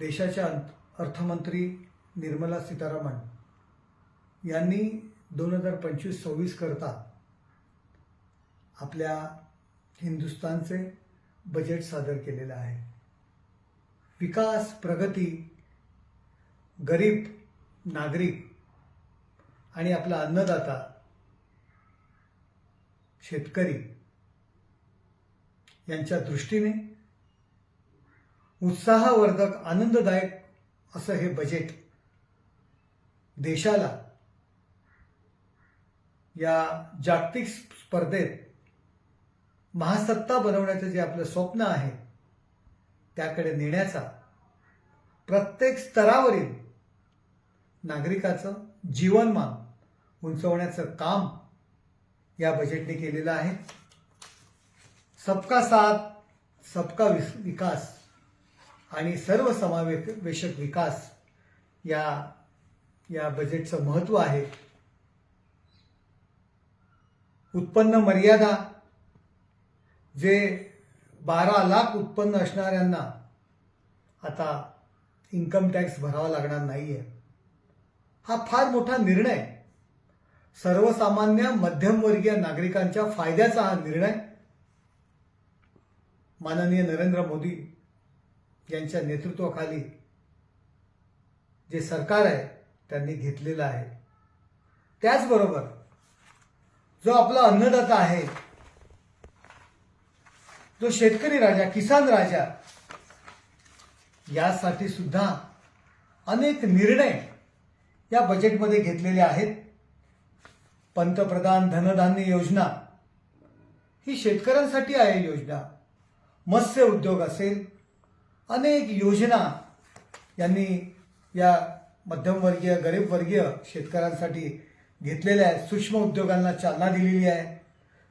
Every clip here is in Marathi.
देशाच्या अर्थमंत्री निर्मला सीतारामन यांनी दोन हजार पंचवीस सव्वीस करता आपल्या हिंदुस्थानचे बजेट सादर केलेलं आहे. विकास प्रगती गरीब नागरिक आणि आपला अन्नदाता शेतकरी यांच्या दृष्टीने उत्साहवर्धक आनंददायक असं हे बजेट देशाला या जागतिक स्पर्धेत महासत्ता बनवण्याचं जे आपलं स्वप्न आहे त्याकडे नेण्याचा प्रत्येक स्तरावरील नागरिकाचं जीवनमान उंचवण्याचं काम या बजेटने केलेलं आहे. सबका साथ सबका विस- विकास. आणि सर्वसमावेशक विकास या या बजेटचं महत्त्व आहे. उत्पन्न मर्यादा जे बारा लाख उत्पन्न असणाऱ्यांना आता इन्कम टॅक्स भरावा लागणार नाही आहे हा फार मोठा निर्णय. सर्वसामान्य मध्यमवर्गीय नागरिकांच्या फायद्याचा हा निर्णय. माननीय नरेंद्र मोदी यांच्या नेतृत्वाखाली जे सरकार आहे त्यांनी घेतलेलं आहे. त्याचबरोबर जो आपला अन्नदाता आहे जो शेतकरी राजा किसान राजा यासाठी सुद्धा अनेक निर्णय या बजेटमध्ये घेतलेले आहेत. पंतप्रधान धनधान्य योजना ही शेतकऱ्यांसाठी आहे योजना. मत्स्य उद्योग असेल अनेक योजना यांनी या मध्यमवर्गीय गरीबवर्गीय शेतकऱ्यांसाठी घेतलेल्या आहेत. सूक्ष्म उद्योगांना चालना दिलेली आहे.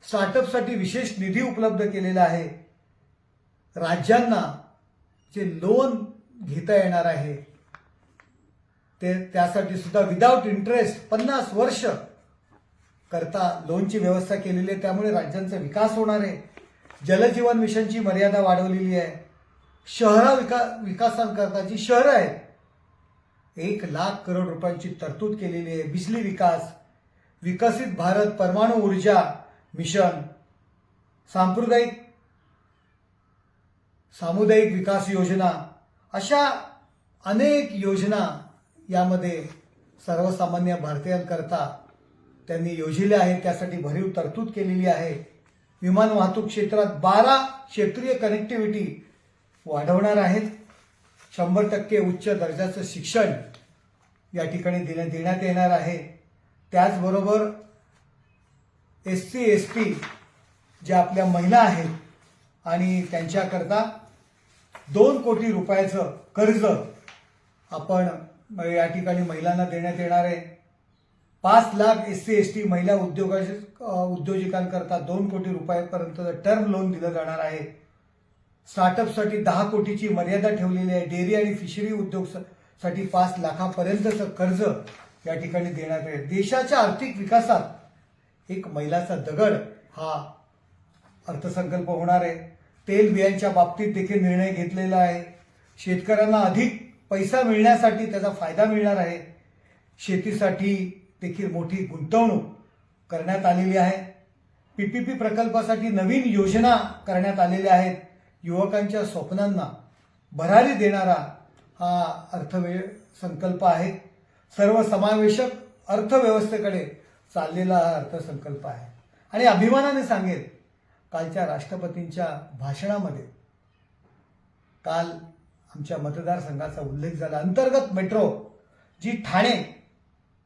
स्टार्टअपसाठी विशेष निधी उपलब्ध केलेला आहे. राज्यांना जे लोन घेता येणार आहे ते त्यासाठी सुद्धा विदाऊट इंटरेस्ट पन्नास वर्ष करता लोनची व्यवस्था केलेली आहे. त्यामुळे राज्यांचा विकास होणार आहे. जलजीवन मिशनची मर्यादा वाढवलेली आहे. शहरा विका विकासांकरता जी शहरं आहेत एक लाख करोड रुपयांची तरतूद केलेली आहे. बिजली विकास विकसित भारत परमाणु ऊर्जा मिशन सांप्रदायिक सामुदायिक विकास योजना अशा अनेक योजना यामध्ये सर्वसामान्य भारतीयांकरता त्यांनी योजल्या आहेत. त्यासाठी भरीव तरतूद केलेली आहे. विमान वाहतूक क्षेत्रात बारा क्षेत्रीय कनेक्टिव्हिटी वाढवणार आहेत. शंभर टक्के उच्च दर्जाचं शिक्षण या ठिकाणी देण्यात देण्यात येणार आहे. त्याचबरोबर एस सी एस टी ज्या आपल्या महिला आहेत आणि त्यांच्याकरता दोन कोटी रुपयाचं कर्ज आपण या ठिकाणी महिलांना देण्यात येणार आहे. पाच lakh S C S T महिला उद्योगा उद्योजकांकरता दोन कोटी रुपयापर्यंतचं टर्म लोन दिलं जाणार आहे. स्टार्टअपसाठी दहा कोटीची मर्यादा ठेवलेली आहे. डेअरी आणि फिशरी उद्योगसाठी पाच लाखापर्यंतचं कर्ज या ठिकाणी देण्यात आहे देशाच्या आर्थिक विकासात एक मैलाचा दगड हा अर्थसंकल्प होणार आहे. तेल बियांच्या बाबतीत देखील निर्णय घेतलेला आहे. शेतकऱ्यांना अधिक पैसा मिळण्यासाठी त्याचा फायदा मिळणार आहे. शेतीसाठी देखील मोठी गुंतवणूक करण्यात आलेली आहे. पीपीपी प्रकल्पासाठी नवीन योजना करण्यात आलेल्या आहेत. युवकांच्या स्वप्नांना भरारी देणारा हा अर्थवे संकल्प आहे. सर्वसमावेशक अर्थव्यवस्थेकडे चाललेला हा अर्थसंकल्प आहे. आणि अभिमानाने सांगेल कालच्या राष्ट्रपतींच्या भाषणामध्ये काल आमच्या मतदारसंघाचा उल्लेख झाला. अंतर्गत मेट्रो जी ठाणे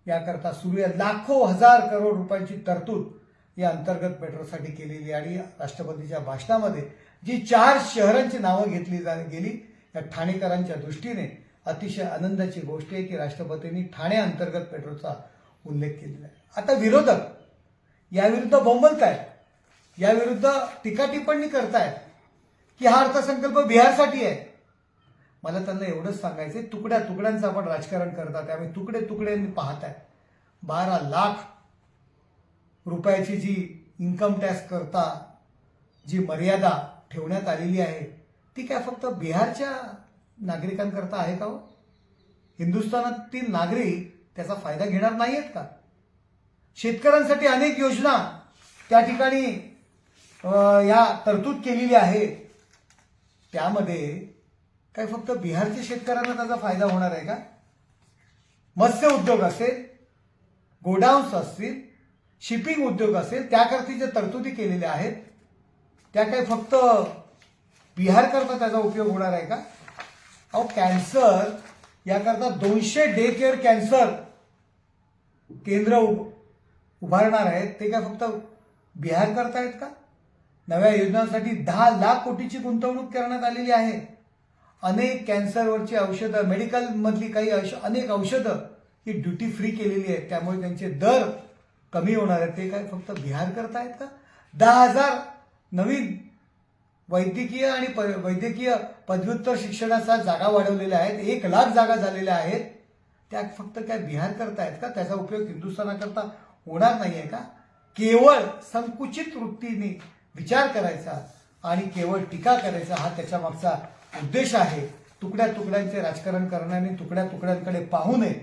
याकरता सुरू आहे. लाखो हजार करोड रुपयांची तरतूद या अंतर्गत मेट्रोसाठी केलेली आणि राष्ट्रपतीच्या भाषणामध्ये जी चार शहरांची नावं घेतली जा गेली या ठाणेकरांच्या दृष्टीने अतिशय आनंदाची गोष्ट आहे की राष्ट्रपतींनी ठाणे अंतर्गत पेट्रोलचा उल्लेख केलेला आहे. आता विरोधक याविरुद्ध बोंबलत याविरुद्ध टीका टिप्पणी करतायत की हा अर्थसंकल्प बिहारसाठी आहे? मला त्यांना एवढंच सांगायचं तुकड्या तुकड्यांचं आपण राजकारण करतात त्यामुळे तुकडे तुकडे पाहताय. बारा लाख रुपयाची जी इन्कम टॅक्स करता जी मर्यादा ठेवण्यात आलेली आहे. ती काय फक्त बिहारच्या नागरिकांकरता आहे का हो? हिंदुस्थानातील नागरिक त्याचा फायदा घेणार नाही आहेत का? शेतकऱ्यांसाठी अनेक योजना त्या ठिकाणी या तरतूद केलेली आहे. त्यामध्ये काय फक्त बिहारच्या शेतकऱ्यांना त्याचा फायदा होणार आहे का? मत्स्य उद्योग असेल गोडाऊन्स असतील शिपिंग उद्योग असेल त्याकरती जे तरतुदी केलेल्या आहेत त्या काही फक्त बिहार करता त्याचा उपयोग होणार आहे का? अहो कॅन्सर याकरता दोनशे डे केअर कॅन्सर केंद्र उभारणार आहेत. ते काय फक्त बिहार करतायत का? नव्या योजनांसाठी दहा लाख कोटीची गुंतवणूक करण्यात आलेली आहे. अनेक कॅन्सरवरची औषधं मेडिकलमधली काही औष- अनेक औषधं ही ड्युटी फ्री केलेली आहेत. त्यामुळे त्यांचे दर कमी होणार आहेत. ते काय फक्त बिहार करतायत का? दहा हजार नवीन वैद्यकीय आणि प- वैद्यकीय पदव्युत्तर शिक्षणाचा जागा वाढवलेल्या आहेत. एक लाख जागा झालेल्या आहेत. त्या फक्त काय बिहार करतायत का? त्याचा उपयोग हिंदुस्थानाकरता होणार नाही आहे का? केवळ संकुचित वृत्तीने विचार करायचा आणि केवळ टीका करायचा हा त्याच्या मागचा उद्देश आहे. तुकड्या तुकड्यांचे राजकारण करण्याने तुकड्या तुकड्यांकडे पाहू नये.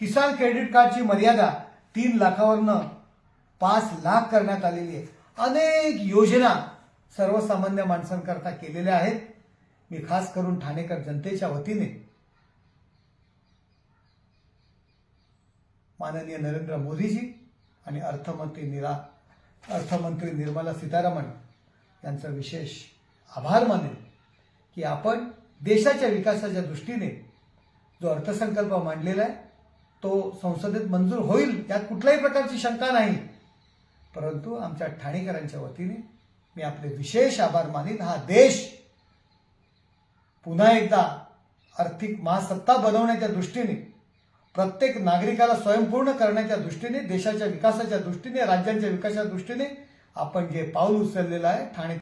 किसान क्रेडिट कार्डची मर्यादा तीन लाखावरनं पाच लाख करण्यात आलेली आहे. अनेक योजना सर्वसामान्य माणसांकरता केलेल्या आहेत. मी खास करून ठाणेकर जनतेच्या वतीने माननीय नरेंद्र मोदीजी आणि अर्थमंत्री निरा अर्थमंत्री निर्मला सीतारामन यांचं विशेष आभार मानेल की आपण देशाच्या विकासाच्या दृष्टीने जो अर्थसंकल्प मांडलेला आहे तो संसदेत मंजूर होईल यात कुठल्याही प्रकारची शंका नाही. परंतु आमच्या ठाणेकरांच्या वतीने मी आपले विशेष आभार मानीन. हा देश पुन्हा एकदा आर्थिक महासत्ता बनवण्याच्या दृष्टीने प्रत्येक नागरिकाला स्वयंपूर्ण करण्याच्या दृष्टीने देशाच्या विकासाच्या दृष्टीने राज्यांच्या विकासाच्या दृष्टीने आपण जे पाऊल उचललेलं आहे ठाणे